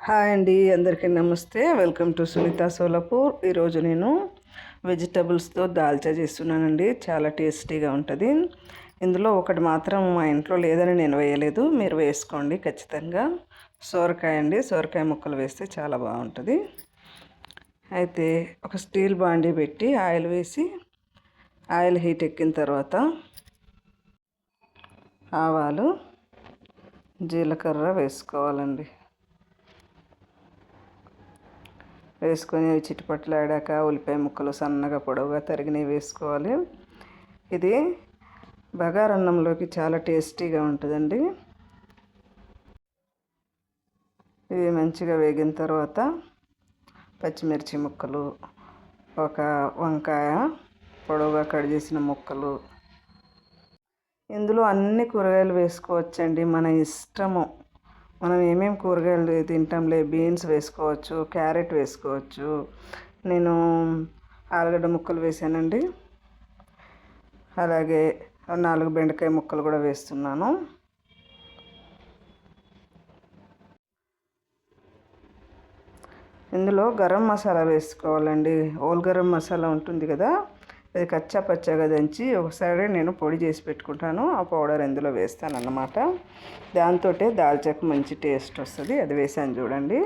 Hi అండి అందరికీ నమస్తే. Welcome to Sunitha Solapur. ఈరోజు నేను వెజిటబుల్స్తో దాల్చా చేస్తున్నానండి. చాలా టేస్టీగా ఉంటుంది. ఇందులో ఒకటి మాత్రం మా ఇంట్లో లేదని నేను వేయలేదు. మీరు వేసుకోండి ఖచ్చితంగా. సోరకాయ అండి. సోరకాయ ముక్కలు వేస్తే చాలా బాగుంటుంది. అయితే ఒక స్టీల్ బాండీ పెట్టి ఆయిల్ వేసి ఆయిల్ హీట్ ఎక్కిన తర్వాత ఆవాలు జీలకర్ర వేసుకోవాలండి. వేసుకొని చిట్టుపట్లాడాక ఉల్లిపాయ ముక్కలు సన్నగా పొడవుగా తరిగినవి వేసుకోవాలి. ఇది బగారన్నంలోకి చాలా టేస్టీగా ఉంటుందండి. ఇవి మంచిగా వేగిన తర్వాత పచ్చిమిర్చి ముక్కలు ఒక వంకాయ పొడవుగా కట్ చేసిన ముక్కలు. ఇందులో అన్ని కూరగాయలు వేసుకోవచ్చండి. మన ఇష్టము. మనం ఏమేమి కూరగాయలు తింటాంలే బీన్స్ వేసుకోవచ్చు క్యారెట్ వేసుకోవచ్చు. నేను ఆలుగడ్డ ముక్కలు వేసానండి. అలాగే నాలుగు బెండకాయ ముక్కలు కూడా వేస్తున్నాను. ఇందులో గరం మసాలా వేసుకోవాలండి. ఓల్ గరం మసాలా ఉంటుంది కదా? అది కచ్చా పచ్చగా దంచి ఒకసారి నేను పొడి చేసి పెట్టుకుంటాను. ఆ పౌడర్ ఇందులో వేస్తాను అన్నమాట దాంతో దాల్చాకు మంచి టేస్ట్ వస్తుంది. అది వేసాను చూడండి.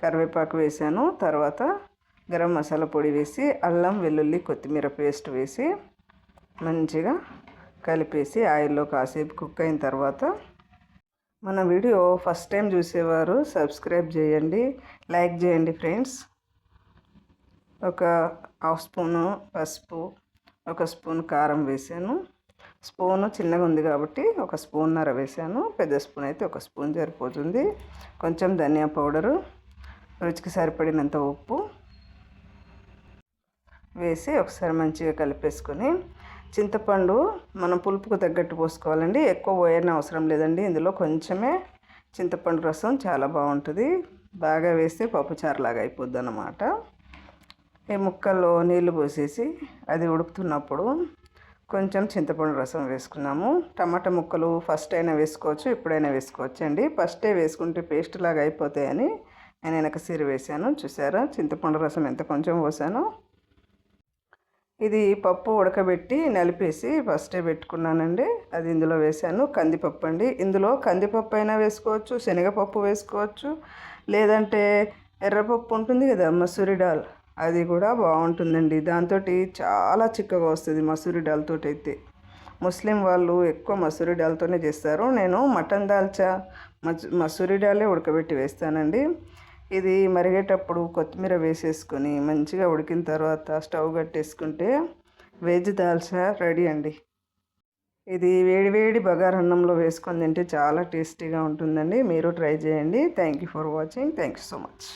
కరివేపాకు వేసాను. తర్వాత గరం మసాలా పొడి వేసి అల్లం వెల్లుల్లి కొత్తిమీర పేస్ట్ వేసి మంచిగా కలిపేసి ఆయిల్లో కాసేపు కుక్ అయిన తర్వాత మన వీడియో ఫస్ట్ టైం చూసేవారు సబ్స్క్రైబ్ చేయండి. లైక్ చేయండి ఫ్రెండ్స్. ఒక హాఫ్ స్పూను పసుపు ఒక స్పూన్ కారం వేసాను. స్పూను చిన్నగా ఉంది కాబట్టి ఒక స్పూన్నర వేసాను. పెద్ద స్పూన్ అయితే ఒక స్పూన్ సరిపోతుంది. కొంచెం ధనియా పౌడరు రుచికి సరిపడినంత ఉప్పు వేసి ఒకసారి మంచిగా కలిపేసుకొని చింతపండు మనం పులుపుకు తగ్గట్టు పోసుకోవాలండి. ఎక్కువ పోయని అవసరం లేదండి. ఇందులో కొంచెమే చింతపండు రసం చాలా బాగుంటుంది. బాగా వేస్తే పప్పుచారులాగా అయిపోద్ది అన్నమాట ఈ ముక్కల్లో నీళ్ళు పోసేసి అది ఉడుకుతున్నప్పుడు కొంచెం చింతపండు రసం వేసుకున్నాము. టమాటా ముక్కలు ఫస్ట్ అయినా వేసుకోవచ్చు ఎప్పుడైనా వేసుకోవచ్చు అండి. ఫస్టే వేసుకుంటే పేస్ట్ లాగా అయిపోతాయని నేను వెనక సిరి వేసాను చూసారా? చింతపండు రసం ఎంత కొంచెం పోసాను. ఇది పప్పు ఉడకబెట్టి నలిపేసి ఫస్టే పెట్టుకున్నానండి. అది ఇందులో వేసాను కందిపప్పు అండి. ఇందులో కందిపప్పు అయినా వేసుకోవచ్చు శనగపప్పు వేసుకోవచ్చు లేదంటే ఎర్రపప్పు ఉంటుంది కదా మసూరి డాల్ అది కూడా బాగుంటుందండి. దాంతో చాలా చిక్కగా వస్తుంది మసూరి డాల్తో అయితే ముస్లిం వాళ్ళు ఎక్కువ మసూరి డాల్తోనే చేస్తారు. నేను మటన్ దాల్చా మసూరి డాలే ఉడకబెట్టి వేస్తానండి. ఇది మరిగేటప్పుడు కొత్తిమీర వేసేసుకొని మంచిగా ఉడికిన తర్వాత స్టవ్ కట్టేసుకుంటే వెజ్ దాల్చా రెడీ అండి. ఇది వేడివేడి బగారన్నంలో వేసుకొని తింటే చాలా టేస్టీగా ఉంటుందండి. మీరు ట్రై చేయండి. Thank you for watching. Thank you so much.